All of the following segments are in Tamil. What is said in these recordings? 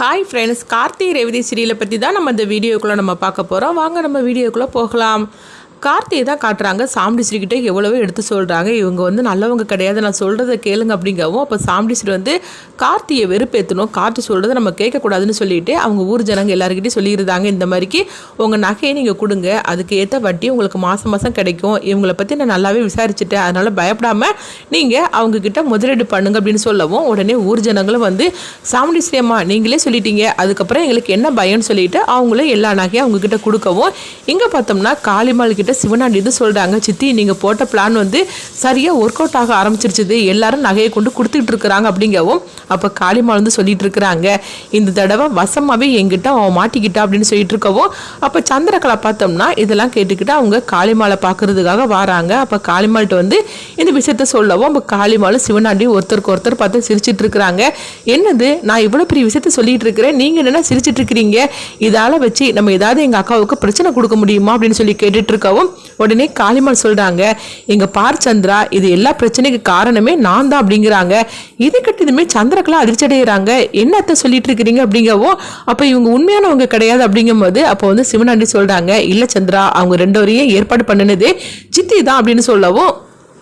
ஹாய் ஃப்ரெண்ட்ஸ் கார்த்திகை ரேவதி சீரியலை பற்றி தான் நம்ம இந்த வீடியோக்குள்ளே நம்ம பார்க்க போகிறோம் வாங்க நம்ம வீடியோக்குள்ளே போகலாம். கார்த்தியை தான் காட்டுறாங்க. சாம்டிஸ்ரிக்கிட்டே எவ்வளவோ எடுத்து சொல்கிறாங்க இவங்க வந்து நல்லவங்க கிடையாது. நான் சொல்கிறத கேளுங்க அப்படிங்கவும் அப்போ சாம்டிஸ்ரி வந்து கார்த்தியை வெறுப்பேற்றணும் கார்த்தி சொல்கிறத நம்ம கேட்கக்கூடாதுன்னு சொல்லிட்டு அவங்க ஊர் ஜனங்க எல்லாருக்கிட்டையும் சொல்லியிருந்தாங்க. இந்த மாதிரிக்கு உங்கள் நகையை நீங்கள் கொடுங்க. அதுக்கு ஏற்ற வட்டி உங்களுக்கு மாதம் மாதம் கிடைக்கும். இவங்களை பற்றி நான் நல்லாவே விசாரிச்சுட்டேன். அதனால் பயப்படாமல் நீங்கள் அவங்கக்கிட்ட முதலீடு பண்ணுங்க அப்படின்னு சொல்லவும் உடனே ஊர் ஜனங்களும் வந்து சாமுண்டீஸ்வரி அம்மா நீங்களே சொல்லிட்டீங்க. அதுக்கப்புறம் எங்களுக்கு என்ன பயம்னு சொல்லிட்டு அவங்களே எல்லா நகையும் அவங்கக்கிட்ட கொடுக்கவும் இங்கே பார்த்தோம்னா காளிமால் கிட்ட சிவனாண்டி இது சொல்கிறாங்க சித்தி நீங்கள் போட்ட பிளான் வந்து சரியாக ஒர்க் அவுட் ஆக ஆரம்பிச்சிருச்சுது. எல்லாரும் நகையை கொண்டு கொடுத்துட்டு இருக்கிறாங்க அப்படிங்கவும் அப்போ காளிமால் வந்து சொல்லிட்டு இருக்கிறாங்க. இந்த தடவை வசமாகவே எங்கிட்ட அவன் மாட்டிக்கிட்டா அப்படின்னு சொல்லிட்டு இருக்கவும் அப்போ சந்திரகலா பார்த்தோம்னா இதெல்லாம் கேட்டுக்கிட்டு அவங்க காளிமாலை பார்க்கறதுக்காக வராங்க. அப்போ காளிமால்கிட்ட வந்து இந்த விஷயத்த சொல்லவும் அப்போ காளிமாலும் சிவனாண்டி ஒருத்தருக்கு ஒருத்தர் பார்த்து சிரிச்சிட்டு இருக்கிறாங்க. என்னது நான் இவ்வளோ பெரிய விஷயத்த சொல்லிட்டு இருக்கிறேன் நீங்கள் என்னென்ன சிரிச்சிட்டு இருக்கிறீங்க. இதால் வச்சு நம்ம ஏதாவது எங்கள் அக்காவுக்கு பிரச்சனை கொடுக்க முடியுமா அப்படின்னு சொல்லி கேட்டுட்டு இருக்கவும் உடனே காளிமான் சொல்கிறாங்க எங்கள் பார் சந்திரா இது எல்லா பிரச்சனைக்கு காரணமே நான் தான் அப்படிங்கிறாங்க. இது கட்டிதுமே சந்திரக்கெல்லாம் அதிர்ச்சி அடைகிறாங்க என்னத்த சொல்லிட்டு இருக்கிறீங்க? அப்படிங்கவும் அப்போ இவங்க உண்மையானவங்க கிடையாது அப்படிங்கும்போது அப்போ வந்து சிவனாண்டி சொல்கிறாங்க இல்லை சந்திரா அவங்க ரெண்டு வரையும் ஏற்பாடு பண்ணினது சித்தி தான் அப்படின்னு சொல்லவும்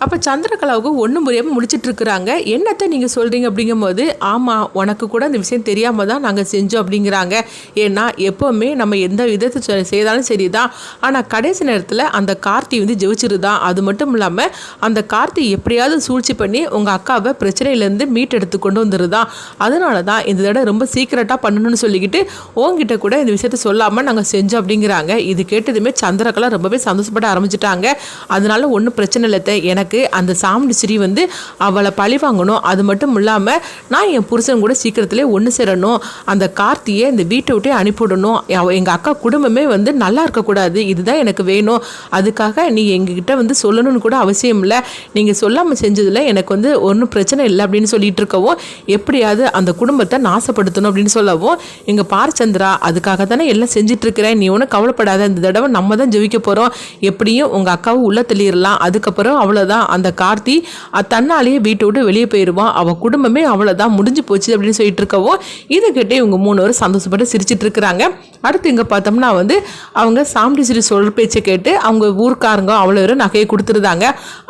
அப்போ சந்திரகலாவுக்கு ஒன்றும் புரியாமல் முடிச்சுட்டு இருக்கிறாங்க என்னத்தை நீங்கள் சொல்கிறீங்க அப்படிங்கும்போது ஆமாம் உனக்கு கூட அந்த விஷயம் தெரியாமல் தான் நாங்கள் செஞ்சோம் அப்படிங்கிறாங்க. ஏன்னா எப்போவுமே நம்ம எந்த விதத்தை செ- செய்தாலும் சரி தான் ஆனால் கடைசி நேரத்தில் அந்த கார்த்தி வந்து ஜெயிச்சிருதான் அது மட்டும் இல்லாமல் அந்த கார்த்தி எப்படியாவது சூழ்ச்சி பண்ணி உங்கள் அக்காவை பிரச்சனையிலேருந்து மீட்டெடுத்து கொண்டு வந்துருதான் அதனால தான் இந்த தடவை ரொம்ப சீக்கிரட்டாக பண்ணணும்னு சொல்லிக்கிட்டு உங்ககிட்ட கூட இந்த விஷயத்த சொல்லாமல் நாங்கள் செஞ்சோம் அப்படிங்கிறாங்க. இது கேட்டதுமே சந்திரகலா ரொம்பவே சந்தோஷப்பட ஆரம்பிச்சிட்டாங்க. அதனால ஒன்றும் பிரச்சனை இல்லை எனக்கு எனக்கு அந்த சாமுண்டிஸ்ரீ வந்து அவளை பழி வாங்கணும். அது மட்டும் இல்லாமல் நான் என் புருஷன் கூட சீக்கிரத்திலே ஒன்று சேரணும். அந்த கார்த்தியை இந்த வீட்டை விட்டே அனுப்பிவிடணும். எங்கள் அக்கா குடும்பமே வந்து நல்லா இருக்கக்கூடாது இதுதான் எனக்கு வேணும். அதுக்காக நீ எங்ககிட்ட வந்து சொல்லணும்னு கூட அவசியம் இல்லை. நீங்கள் சொல்லாமல் செஞ்சதில் எனக்கு வந்து ஒன்றும் பிரச்சனை இல்லை அப்படின்னு சொல்லிட்டு இருக்கவும் எப்படியாவது அந்த குடும்பத்தை நாசப்படுத்தணும் அப்படின்னு சொல்லவும் எங்கள் பாரச்சந்திரா அதுக்காக தானே எல்லாம் செஞ்சிட்ருக்கிறேன் நீ ஒன்றும் கவலைப்படாத. இந்த தடவை நம்ம தான் ஜெயிக்க போகிறோம் எப்படியும் உங்கள் அக்காவும் உள்ளே தெளியிடலாம் அதுக்கப்புறம் அவ்வளோதான் அந்த கார்த்தி தன்னாலேயே வீட்டை விட்டு வெளியே போயிடுவான் அவன் குடும்பமே அவ்வளோதான் முடிஞ்சு போச்சு அப்படின்னு சொல்லிட்டு இருக்கவும் இதை கேட்டு இவங்க மூணு பேரும் சந்தோஷப்பட்டு சிரிச்சிட்டு இருக்கிறாங்க. அடுத்து இங்கே பார்த்தோம்னா வந்து அவங்க சாமுண்டீஸ்வரி சொல் பேச்சை கேட்டு அவங்க ஊர்க்காரங்க அவ்வளோ பேரும் நகையை கொடுத்துருந்தாங்க.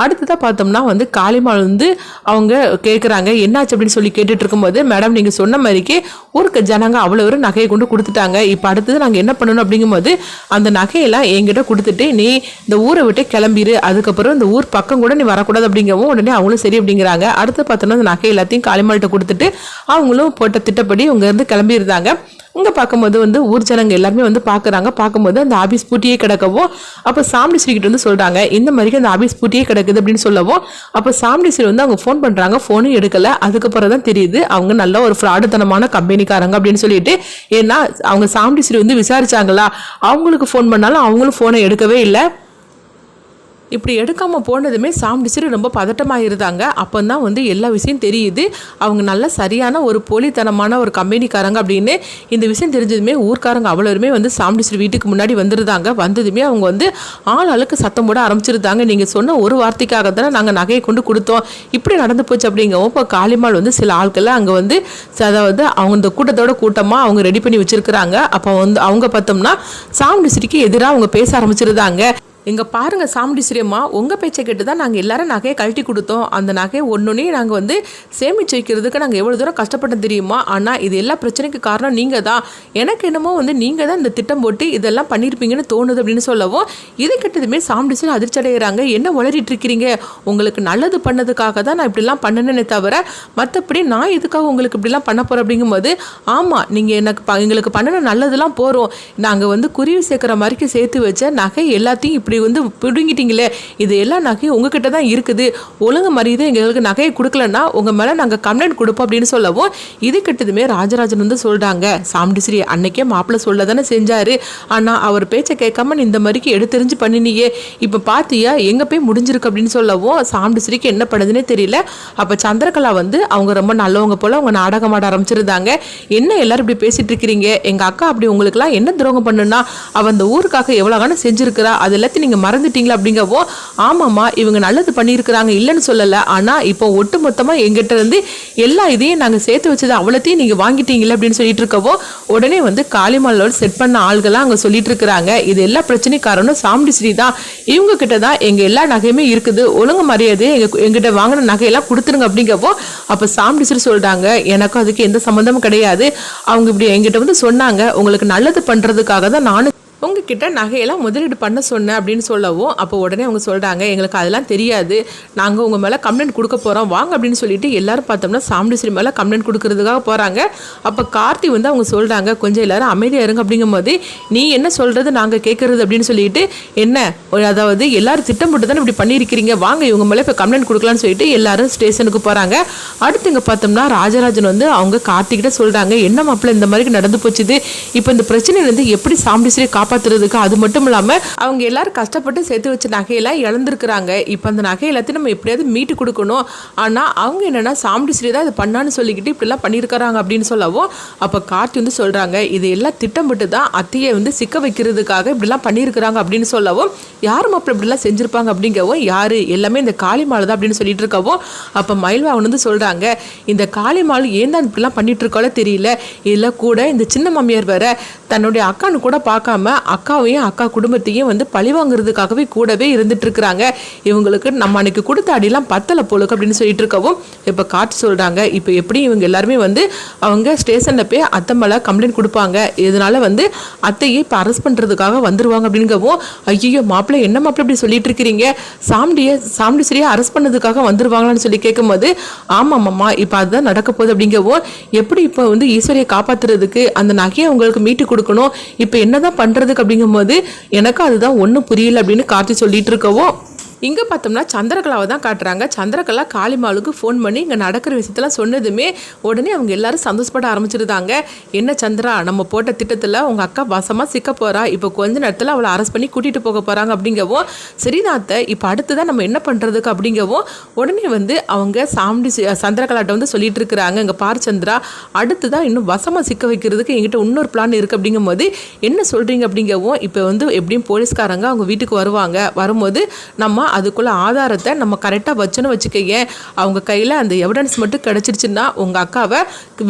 அடுத்ததாக பார்த்தோம்னா வந்து காளிமால் வந்து அவங்க கேட்குறாங்க என்னாச்சு? அப்படின்னு சொல்லி கேட்டுட்டு இருக்கும்போது மேடம் நீங்கள் சொன்ன மாதிரிக்கு ஊருக்கு ஜனங்க அவ்வளோ பேரும் நகையை கொண்டு கொடுத்துட்டாங்க. இப்போ அடுத்தது நாங்கள் என்ன பண்ணணும்? அப்படிங்கும்போது அந்த நகையெல்லாம் என்கிட்ட கொடுத்துட்டு நீ இந்த ஊரை விட்டு கிளம்பிடு அதுக்கப்புறம் இந்த ஊர் பக்கம் கூட நீ வரக்கூடாது அப்படிங்கவும் உடனே அவங்களும் சரி அப்படிங்கிறாங்க. அடுத்து பார்த்தோன்னா அந்த நகை எல்லாத்தையும் காளிமால்கிட்ட கொடுத்துட்டு அவங்களும் போட்ட திட்டப்படி இங்கேருந்து கிளம்பியிருந்தாங்க இங்கே பார்க்கும்போது வந்து ஊர் ஜனங்க எல்லாருமே வந்து பார்க்குறாங்க. பார்க்கும்போது அந்த ஆபீஸ் பூட்டியே கிடக்கவும் அப்போ சாமுண்டீஸ்வரி ஸ்ரீக்கிட்ட வந்து சொல்கிறாங்க இந்த மாதிரி அந்த ஆபீஸ் பூட்டியே கிடக்குது அப்படின்னு சொல்லவும் அப்போ சாமுண்டீஸ்வரி வந்து அவங்க ஃபோன் பண்ணுறாங்க ஃபோனும் எடுக்கலை. அதுக்கப்புறம் தான் தெரியுது அவங்க நல்ல ஒரு ஃப்ராடுத்தனமான கம்பெனிக்காரங்க அப்படின்னு சொல்லிட்டு ஏன்னா அவங்க சாமுண்டீஸ்வரி வந்து விசாரிச்சாங்களா? அவங்களுக்கு ஃபோன் பண்ணாலும் அவங்களும் ஃபோனை எடுக்கவே இல்லை. இப்படி எடுக்காமல் போனதுமே சாமுண்டிச்சிரு ரொம்ப பதட்டமாக இருந்தாங்க அப்போ தான் வந்து எல்லா விஷயம் தெரியுது. அவங்க நல்ல சரியான ஒரு போலித்தனமான ஒரு கம்பெனிக்காரங்க அப்படின்னு இந்த விஷயம் தெரிஞ்சதுமே ஊர்க்காரங்க அவ்வளோருமே வந்து சாமுண்டிச்சிரு வீட்டுக்கு முன்னாடி வந்துருந்தாங்க. வந்ததுமே அவங்க வந்து ஆள் ஆளுக்கு சத்தம் போட ஆரம்பிச்சிருந்தாங்க. நீங்கள் சொன்ன ஒரு வார்த்தைக்காக தானே நாங்கள் நகையை கொண்டு கொடுத்தோம். இப்படி நடந்து போச்சு அப்படிங்கவும் இப்போ காளிமால் வந்து சில ஆட்களை அங்கே வந்து அதாவது அவங்க இந்த கூட்டத்தோட கூட்டமாக அவங்க ரெடி பண்ணி வச்சிருக்கிறாங்க. அப்போ வந்து அவங்க பார்த்தோம்னா சாமுண்டிச்சிரிக்கு எதிராக அவங்க பேச ஆரம்பிச்சிருந்தாங்க. இங்கே பாருங்க சாமுண்டீஸ்வரி உங்கள் பேச்சை கேட்டு தான் நாங்கள் எல்லாரும் நகையை கழட்டி கொடுத்தோம். அந்த நகையை ஒன்றுனே நாங்கள் வந்து சேமிச்சு வைக்கிறதுக்கு நாங்கள் எவ்வளோ தூரம் கஷ்டப்பட்டோம் தெரியுமா? ஆனால் இது எல்லா பிரச்சனைக்கு காரணம் நீங்கள் தான் எனக்கு என்னமோ வந்து நீங்கள் தான் இந்த திட்டம் போட்டு இதெல்லாம் பண்ணியிருப்பீங்கன்னு தோணுது அப்படின்னு சொல்லவும் இது கெட்டதுமே சாமுண்டீஸ்வரி அதிர்ச்சி அடைகிறாங்க. என்ன உளறிட்டு இருக்கிறீங்க? உங்களுக்கு நல்லது பண்ணதுக்காக தான் நான் இப்படிலாம் பண்ணனே தவிர மற்றபடி நான் எதுக்காக உங்களுக்கு இப்படிலாம் பண்ண போகிறேன் அப்படிங்கும்போது ஆமாம் நீங்கள் எனக்கு ப- எங்களுக்கு பண்ணணும் நல்லதெல்லாம் போகிறோம் நாங்கள் வந்து குருவி சேர்க்குற மாதிரிக்கு சேர்த்து வச்ச நகை எல்லாத்தையும் இப்படி வந்து பிடுங்கிட்டீங்களே இது எல்லா நகையும் உங்ககிட்ட தான் இருக்குது. ஒழுங்கு மரியாதை எங்களுக்கு நகையை கொடுக்கலன்னா உங்கள் மேலே நாங்கள் கம்ப்ளைண்ட் கொடுப்போம் அப்படின்னு சொல்லவும் இது கிட்டதுமே ராஜராஜன் வந்து சொல்கிறாங்க சாமுண்டிஸ்ரீ அன்னைக்கே மாப்பிள்ளை சொல்ல தானே செஞ்சாரு. ஆனால் அவர் பேச்சை கேட்காம நீ இந்த மாதிரிக்கு எடுத்தெறிஞ்சு பண்ணினியே. இப்போ பார்த்தியா எங்கே போய் முடிஞ்சிருக்கு அப்படின்னு சொல்லவும் சாமுண்டிஸ்ரீக்கு என்ன பண்ணுதுன்னே தெரியல. அப்போ சந்திரகலா வந்து அவங்க ரொம்ப நல்லவங்க போல் அவங்க நாடகம் ஆட ஆரம்பிச்சிருந்தாங்க. என்ன எல்லாரும் இப்படி பேசிட்டு இருக்கிறீங்க? எங்கள் அக்கா அப்படி உங்களுக்குலாம் என்ன துரோகம் பண்ணுன்னா அவள் அந்த ஊருக்காக எவ்வளோ காலம் செஞ்சிருக்கிறா? அது எல்லாத்தையும் நீங்கள் மறந்துட்டீங்களா அப்படிங்கவோ ஆமாம்மா இவங்க நல்லது பண்ணியிருக்கிறாங்க இல்லைன்னு சொல்லலை. ஆனால் இப்போ ஒட்டு மொத்தமாக எங்கிட்ட இருந்து எல்லா இதையும் நாங்கள் சேர்த்து வச்சது அவ்வளோத்தையும் நீங்கள் வாங்கிட்டீங்களே அப்படின்னு சொல்லிட்டு இருக்கவோ உடனே வந்து காளிமாலோட செட் பண்ண ஆள்கள்லாம் அங்கே சொல்லிட்டு இருக்கிறாங்க. இது எல்லா பிரச்சனையும் காரணம் சாமுண்டி ஸ்ரீ தான். இவங்க கிட்ட தான் எங்கள் எல்லா நகையுமே இருக்குது. ஒழுங்கு மரியாதை எங்க எங்கிட்ட வாங்கின நகையெல்லாம் கொடுத்துருங்க அப்படிங்கப்போ அப்போ சாமுண்டி ஸ்ரீ சொல்கிறாங்க எனக்கும் அதுக்கு எந்த சம்மந்தமும் கிடையாது. அவங்க இப்படி என்கிட்ட வந்து சொன்னாங்க. உங்களுக்கு நல்லது பண்ணுறதுக்காக தான் நானும் உங்ககிட்ட நகையெல்லாம் முதலீடு பண்ண சொன்னேன் அப்படின்னு சொல்லவும் அப்போ உடனே அவங்க சொல்கிறாங்க எங்களுக்கு அதெல்லாம் தெரியாது. நாங்கள் உங்கள் மேலே கம்ப்ளைண்ட் கொடுக்க போகிறோம் வாங்க அப்படின்னு சொல்லிட்டு எல்லாரும் பார்த்தோம்னா சாமுண்டிஸ்ரீ மேலே கம்ப்ளைண்ட் கொடுக்கறதுக்காக போகிறாங்க அப்போ கார்த்தி வந்து அவங்க சொல்கிறாங்க கொஞ்சம் எல்லாரும் அமைதியாக இருங்க அப்படிங்கும்போது நீ என்ன சொல்கிறது நாங்கள் கேட்குறது அப்படின்னு சொல்லிட்டு என்ன? அதாவது எல்லாரும் போட்டு தானே இப்படி பண்ணியிருக்கிறீங்க? வாங்க இவங்க மேலே இப்போ கம்ப்ளைண்ட் கொடுக்கலான்னு சொல்லிட்டு எல்லாரும் ஸ்டேஷனுக்கு போகிறாங்க அடுத்து இங்கே பார்த்தோம்னா ராஜராஜன் வந்து அவங்க கார்த்திகிட்ட சொல்கிறாங்க என்ன மாப்பிள்ள இந்த மாதிரி நடந்து போச்சுது? இப்போ இந்த பிரச்சனையிலேருந்து எப்படி சாமுண்டீஸ்வரி காப்பாத்துறதுக்கு அது மட்டும் இல்லாமல் அவங்க எல்லாரும் கஷ்டப்பட்டு சேர்த்து வச்ச நகையெல்லாம் இழந்திருக்கிறாங்க. இப்போ அந்த நகை எல்லாத்தையும் நம்ம எப்படியாவது மீட்டு கொடுக்கணும். ஆனால் அவங்க என்னன்னா சாமுண்டீஸ்வரி தான் இது பண்ணான்னு சொல்லிக்கிட்டு இப்படிலாம் பண்ணியிருக்கிறாங்க அப்படின்னு சொல்லவும் அப்போ கார்த்தி வந்து சொல்கிறாங்க இது எல்லாம் திட்டமிட்டு தான் அத்தையை வந்து சிக்க வைக்கிறதுக்காக இப்படிலாம் பண்ணியிருக்கிறாங்க அப்படின்னு சொல்லவும் யார் மாப்பிள்ள இப்படிலாம் செஞ்சுருப்பாங்க? அப்படிங்கவும் யார்? எல்லாமே இந்த காளிமாலை தான் அப்படின்னு சொல்லிட்டு இருக்கவும் அப்போ மயில்வாகன் வந்து சொல்கிறாங்க இந்த காளிமால் ஏன் தான் இப்படிலாம் பண்ணிட்டு இருக்காலோ தெரியல. இதில் கூட இந்த சின்ன மாமியார் வேற தன்னுடைய அக்கான்னு கூட பார்க்காம அக்காவையும் அக்கா குடும்பத்தையும் வந்து பழி வாங்குறதுக்காகவே கூடவே இருந்துட்டு இருக்கிறாங்க இவங்களுக்கு நம்ம அன்னைக்கு கொடுத்த அடிலாம் பத்தலை போலுக்கு அப்படின்னு சொல்லிட்டு இருக்கவும் இப்போ காட்டு சொல்கிறாங்க இப்போ எப்படி இவங்க எல்லாருமே வந்து அவங்க ஸ்டேஷனில் போய் அத்தை மேலே கம்ப்ளைண்ட் கொடுப்பாங்க. இதனால வந்து அத்தையை இப்போ அரெஸ்ட் பண்ணுறதுக்காக வந்துருவாங்க அப்படிங்கவும் ஐயோ மாப்பிள்ளை என்ன மாப்பிள்ளை இப்படி சொல்லிட்டு இருக்கிறீங்க சாம்டியை சாம்டி சரியாக அரெஸ்ட் பண்ணதுக்காக வந்துருவாங்களான்னு சொல்லி கேட்கும்போது ஆமாம்மாம்மா இப்போ அதுதான் நடக்க போகுது அப்படிங்கவும் எப்படி இப்போ வந்து ஈஸ்வரியை காப்பாத்துறதுக்கு அந்த நகையை அவங்களுக்கு மீட்டு கொடுக்கணும்? இப்போ என்னதான் பண்றதுக்கு அப்படிங்கும்போது எனக்கு அதுதான் ஒன்றும் புரியல அப்படின்னு கார்த்தி சொல்லிட்டு இருக்கவும் இங்கே பார்த்தோம்னா சந்திரகலாவை தான் காட்டுறாங்க. சந்திரகலா காளிமாலுக்கு ஃபோன் பண்ணி இங்கே நடக்கிற விஷயத்தெல்லாம் சொன்னதுமே உடனே அவங்க எல்லாரும் சந்தோஷப்பட ஆரம்பிச்சிருந்தாங்க. என்ன சந்திரா நம்ம போட்ட திட்டத்தில் உங்கள் அக்கா வசமாக சிக்க போகிறா இப்போ கொஞ்ச நேரத்தில் அவளை அரெஸ்ட் பண்ணி கூட்டிகிட்டு போக போகிறாங்க அப்படிங்கவும் சரிதாத்த இப்போ அடுத்ததான் நம்ம என்ன பண்ணுறதுக்கு அப்படிங்கவும் உடனே வந்து அவங்க சாமி சி- சந்திரகலாட்ட வந்து சொல்லிட்டு இருக்கிறாங்க. இங்கே பார் சந்திரா அடுத்து தான் இன்னும் வசமாக சிக்க வைக்கிறதுக்கு எங்கிட்ட இன்னொரு பிளான் இருக்குது அப்படிங்கும்போது என்ன சொல்கிறீங்க அப்படிங்கவும் இப்போ வந்து எப்படியும் போலீஸ்காரங்க அவங்க வீட்டுக்கு வருவாங்க. வரும்போது நம்ம அதுக்குள்ளே ஆதாரத்தை நம்ம கரெக்டாக வச்சோன்னு வச்சுக்கோங்க. அவங்க கையில் அந்த எவிடன்ஸ் மட்டும் கிடச்சிருச்சுன்னா உங்கள் அக்காவை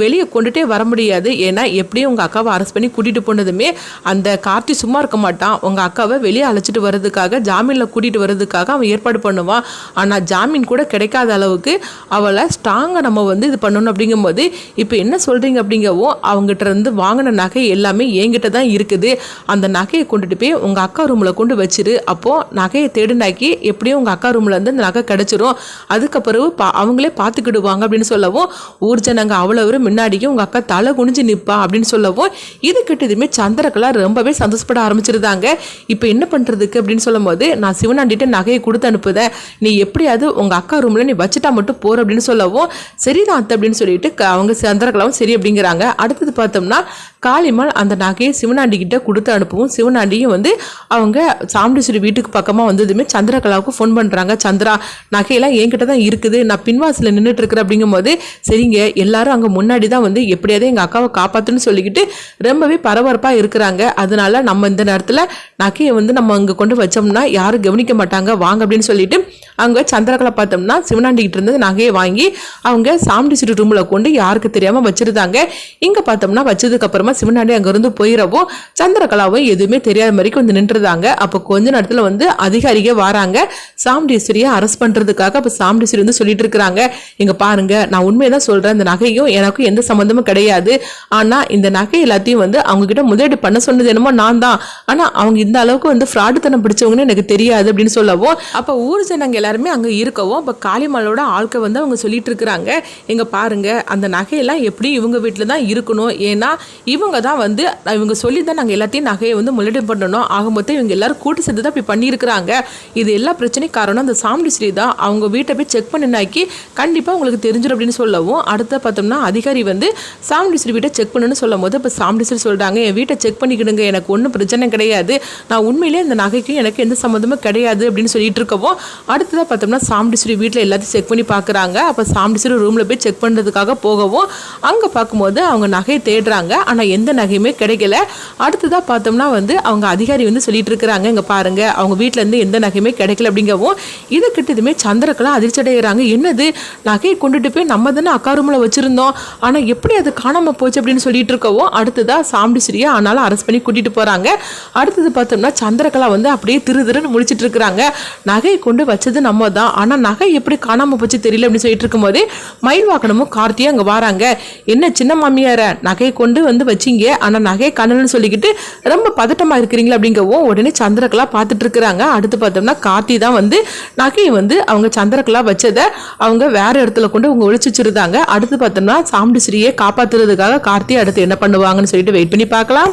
வெளியே கொண்டுட்டே வர முடியாது. ஏன்னா எப்படியும் உங்கள் அக்காவை அரெஸ்ட் பண்ணி கூட்டிகிட்டு போனதுமே அந்த கார்த்தி சும்மா இருக்க மாட்டான். உங்கள் அக்காவை வெளியே அழைச்சிட்டு வர்றதுக்காக ஜாமீனில் கூட்டிகிட்டு வர்றதுக்காக அவன் ஏற்பாடு பண்ணுவான். ஆனால் ஜாமீன் கூட கிடைக்காத அளவுக்கு அவளை ஸ்ட்ராங்காக நம்ம வந்து இது பண்ணணும் அப்படிங்கும்போது இப்போ என்ன சொல்கிறீங்க அப்படிங்கவும் அவங்ககிட்ட இருந்து வாங்கின நகை எல்லாமே என்கிட்ட தான் இருக்குது. அந்த நகையை கொண்டுட்டு போய் உங்கள் அக்கா ரூமில் கொண்டு வச்சிரு. அப்போது நகையை தேடுனாக்கி எப்படியும் உங்கள் அக்கா ரூமில் வந்து அந்த நகை கிடச்சிரும். அதுக்கப்புறம் பா அவங்களே பார்த்துக்கிடுவாங்க அப்படின்னு சொல்லவும் ஊர் ஜனங்க அவ்வளோ வரும் முன்னாடியும் உங்கள் அக்கா தலை குனிஞ்சு நிற்பா அப்படின்னு சொல்லவும் இது கிட்டதுமே சந்திரகலா ரொம்பவே சந்தோஷப்பட ஆரம்பிச்சிருந்தாங்க. இப்போ என்ன பண்ணுறதுக்கு அப்படின்னு சொல்லும்போது நான் சிவனாண்டிட்ட நகையை கொடுத்து அனுப்புதேன். நீ எப்படியாவது உங்கள் அக்கா ரூமில் நீ வச்சுட்டா மட்டும் போகிற அப்படின்னு சொல்லவும் சரிதான் அத்தை அப்படின்னு சொல்லிட்டு அவங்க சந்திரகலாவும் சரி அப்படிங்கிறாங்க. அடுத்தது பார்த்தோம்னா காளிமால் அந்த நகையை சிவனாண்டி கிட்ட கொடுத்து அனுப்பவும் சிவனாண்டியும் வந்து அவங்க சாமுண்டீஸ்வரி வீட்டுக்கு பக்கமாக வந்ததுமே சந்திரகலா சந்திராவுக்கு ஃபோன் பண்ணுறாங்க சந்திரா நகையெல்லாம் என்கிட்ட தான் இருக்குது. நான் பின்வாசில் நின்றுட்டு இருக்கிறேன் அப்படிங்கும்போது சரிங்க எல்லாரும் அங்கே முன்னாடி தான் வந்து எப்படியாவது எங்கள் அக்காவை காப்பாற்றுன்னு சொல்லிக்கிட்டு ரொம்பவே பரபரப்பாக இருக்கிறாங்க. அதனால நம்ம இந்த நேரத்தில் நகையை வந்து நம்ம அங்கே கொண்டு வச்சோம்னா யாரும் கவனிக்க மாட்டாங்க. வாங்க அப்படின்னு சொல்லிட்டு அங்கே சந்திரகலை பார்த்தோம்னா சிவனாண்டிக்கிட்டு இருந்தது நகையை வாங்கி அவங்க சாமுண்டீஸ்வரி ரூமில் கொண்டு யாருக்கு தெரியாமல் வச்சுருந்தாங்க. இங்கே பார்த்தோம்னா வச்சதுக்கப்புறமா சிவனாண்டி அங்கேருந்து போயிடவும் சந்திரகலாவும் எதுவுமே தெரியாத மாதிரிக்கு வந்து நின்றுதாங்க. அப்போ கொஞ்ச நேரத்தில் வந்து அதிகாரிக வராங்க. சாமுண்டீஸ்வரியை அரெஸ்ட் பண்ணுறதுக்காக அப்போ சாமுண்டீஸ்வரி வந்து சொல்லிட்டு இருக்கிறாங்க. இங்கே பாருங்க நான் உண்மையை தான் சொல்கிறேன் இந்த நகையும் எனக்கும் எந்த சம்மந்தமும் கிடையாது. ஆனால் இந்த நகை எல்லாத்தையும் வந்து அவங்கக்கிட்ட முதலீடு பண்ண சொன்னது என்னமோ நான் தான். ஆனால் அவங்க இந்த அளவுக்கு வந்து ஃப்ராடுத்தனம் பிடிச்சவங்கன்னு எனக்கு தெரியாது அப்படின்னு சொல்லவும் அப்போ ஊர் ஜனங்க எல்லாருமே அங்கே இருக்கவும் அப்போ காளிமலோட ஆட்கள் வந்து அவங்க சொல்லிட்டு இருக்கிறாங்க. இங்கே பாருங்க அந்த நகையெல்லாம் எப்படி இவங்க வீட்டில் தான் இருக்கணும்? ஏன்னா இவங்க தான் வந்து இவங்க சொல்லி தான் நாங்கள் எல்லாத்தையும் நகையை வந்து முதலீடு பண்ணணும். ஆக மொத்தம் இவங்க எல்லாரும் கூட்டு சேர்ந்து தான் இப்படி பண்ணியிருக்கிறாங்க. இது எல்லா பிரச்சனை காரணம் அந்த சாமுண்டி ஸ்ரீ தான். அவங்க வீட்டை போய் செக் பண்ணினாக்கி கண்டிப்பாக உங்களுக்கு தெரிஞ்சிடும் அப்படின்னு சொல்லவும் அடுத்த பார்த்தோம்னா அதிகாரி வந்து சாமுண்டி ஸ்ரீ வீட்டை செக் பண்ணுன்னு சொல்லும் போது இப்போ சாமுண்டி ஸ்ரீ சொல்கிறாங்க என் வீட்டை செக் பண்ணிக்கிடுங்க எனக்கு ஒன்றும் பிரச்சனை கிடையாது. நான் உண்மையிலே இந்த நகைக்கும் எனக்கு எந்த சம்மந்தமும் கிடையாது அப்படின்னு சொல்லிட்டு இருக்கவும் அடுத்ததாக பார்த்தோம்னா சாமுண்டி ஸ்ரீ வீட்டில் எல்லாத்தையும் செக் பண்ணி பார்க்குறாங்க அப்போ சாமுண்டி ஸ்ரீ ரூமில் போய் செக் பண்ணுறதுக்காக போகவும் அங்கே பார்க்கும்போது அவங்க நகையை தேடுறாங்க. ஆனால் எந்த நகையுமே கிடைக்கல. அடுத்ததாக பார்த்தோம்னா வந்து அவங்க அதிகாரி வந்து சொல்லிட்டு இருக்கிறாங்க இங்கே பாருங்க அவங்க வீட்டிலேருந்து இருந்து எந்த நகையுமே கிடைக்கல அப்படிங்கவும் இதை கிட்டதுமே சந்திரக்கெல்லாம் அதிர்ச்சி அடைகிறாங்க என்னது? நகையை கொண்டுட்டு போய் நம்ம தானே அக்காரூமில் வச்சுருந்தோம். ஆனால் எப்படி அது காணாமல் போச்சு அப்படின்னு சொல்லிட்டு இருக்கவும் அடுத்ததாக சாமுண்டி ஆனாலும் அரெஸ்ட் பண்ணி கூட்டிகிட்டு போகிறாங்க அடுத்தது பார்த்தோம்னா சந்திரகலா வந்து அப்படியே திரு திருன்னு முழிச்சிட்டு இருக்கிறாங்க. நகையை கொண்டு வச்சது நம்ம தான். ஆனால் நகை எப்படி காணாமல் போச்சு தெரியல அப்படின்னு சொல்லிட்டு இருக்கும்போது மயில் வாக்கனமும் கார்த்தியும் அங்கே வராங்க. என்ன சின்ன மாமியார நகையை கொண்டு வந்து வச்சிங்க. ஆனால் நகையை காணலன்னு சொல்லிக்கிட்டு ரொம்ப பதட்டமாக இருக்கிறீங்களா அப்படிங்கவும் உடனே சந்திரகலா பார்த்துட்டு இருக்கிறாங்க. அடுத்து பார்த்தோம்னா கார்த்தி தான் வந்து நகையை வந்து அவங்க சந்திரக்கலா வச்சதை அவங்க வேற இடத்துல கொண்டு அவங்க ஒழிச்சு வச்சிருந்தாங்க. அடுத்து பார்த்தோம்னா சாமுண்டி காப்பாற்றுறதுக்காக காப்பாத்துறதுக்காக கார்த்தி அடுத்து என்ன பண்ணுவாங்கன்னு சொல்லிட்டு வெயிட் பண்ணி பார்க்கலாம்.